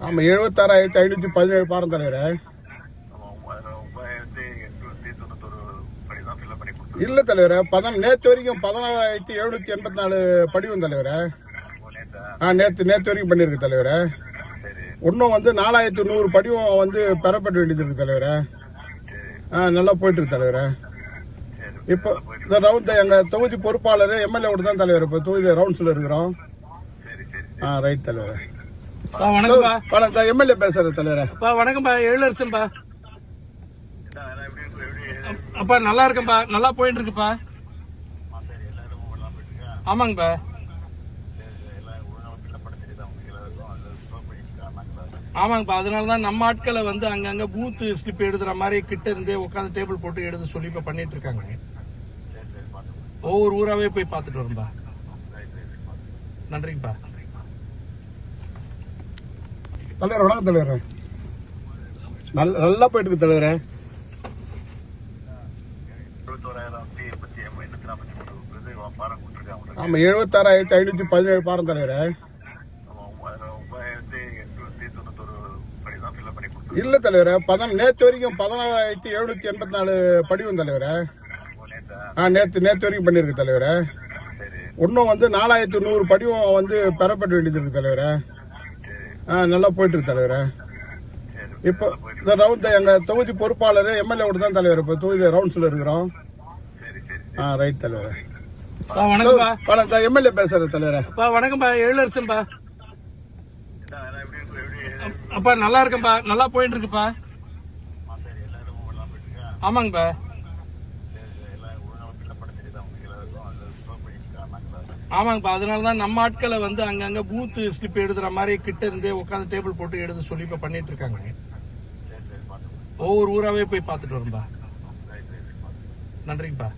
ஆமாம் எழுபத்தாறாயிரத்தி ஐநூற்றி பதினேழு பாரம் தலைவரே இல்லை தலைவரே பதின நேற்று வரைக்கும் பதினாலாயிரத்தி எழுநூற்றி எண்பத்தி நாலு படிவம் தலைவரே. நேத்தா? ஆ நேற்று நேற்று வரைக்கும் பண்ணியிருக்கு தலைவரே. இன்னும் வந்து நாலாயிரத்தி நூறு படிவம் வந்து பெறப்பட வேண்டியது இருக்கு தலைவரே. ஆ நல்லா போயிட்டு இருக்கு தலைவரே. இப்போ இந்த ரவுண்ட் எங்க தொகுதி பொறுப்பாளர் எம்எல்ஏ கூட தான் தலைவர். இப்போ தொகுதி ரவுண்ட்ஸ்ல இருக்கிறோம். ஆ ரைட் தலைவர். வணக்கம். எம்எல்ஏ பேசுற தலைவரே. பா வணக்கம்ப்பா. எழிலரசன்பா என்ன எப்படி எப்படி அப்பா நல்லா இருக்கேன்ப்பா நல்லா போயிட்டு இருக்குப்பா ஆமாங்கப்பா. ஆமாங்கப்பா அதனால தான் நம்ம ஆட்களை வந்து அங்கங்க பூத் ஸ்லிப் எழுதுற மாதிரி கிட்ட இருந்தே உட்காந்து டேபிள் போட்டு எழுத சொல்லி இப்போ பண்ணிட்டு இருக்காங்க. ஒவ்வொரு ஊராவே போய் பார்த்துட்டு வரும்பா. நன்றிங்கப்பா. தலைவர் வணக்கம் தலைவர். நல்ல நல்லா போயிட்டு இருக்கு தலைவரே. ஆமா எழுபத்தாறாயிரத்தி ஐநூத்தி பதினேழு பாரம் தலைவரே. இல்லை தலைவரே பதின நேற்று வரைக்கும் பதினாலாயிரத்தி எழுநூற்றி எண்பத்தி நாலு படிவம் தலைவரே. ஆ நேற்று நேற்று வரைக்கும் பண்ணியிருக்கு தலைவரே. இன்னும் வந்து நாலாயிரத்தி நூறு படிவம் வந்து பெறப்பட வேண்டியது இருக்கு தலைவரே. ஆ நல்லா போயிட்டு இருக்கு தலைவரே. இப்போ இந்த ரவுண்ட் எங்க தொகுதி பொறுப்பாளர் எம்எல்ஏ கூட தான் தலைவர். இப்போ தொகுதி ரவுண்ட்ஸ்ல இருக்கிறோம். ஆ ரைட் தலைவர். வணக்கம். எம்எல்ஏ பேசுற தலைவரே. பா வணக்கம்ப்பா. எப்படி அப்பா நல்லா இருக்கேன்ப்பா நல்லா போயிட்டு இருக்குப்பா ஆமாங்கப்பா. ஆமாங்கப்பா. அதனால தான் நம்ம ஆட்களை வந்து அங்கங்க பூத் ஸ்லிப் எழுதுற மாதிரி கிட்ட இருந்தே உட்காந்து டேபிள் போட்டு எழுத சொல்லி இப்ப பண்ணிட்டு இருக்காங்க. ஒவ்வொரு ஊராவே போய் பார்த்துட்டு வரும்பா. நன்றிங்கப்பா.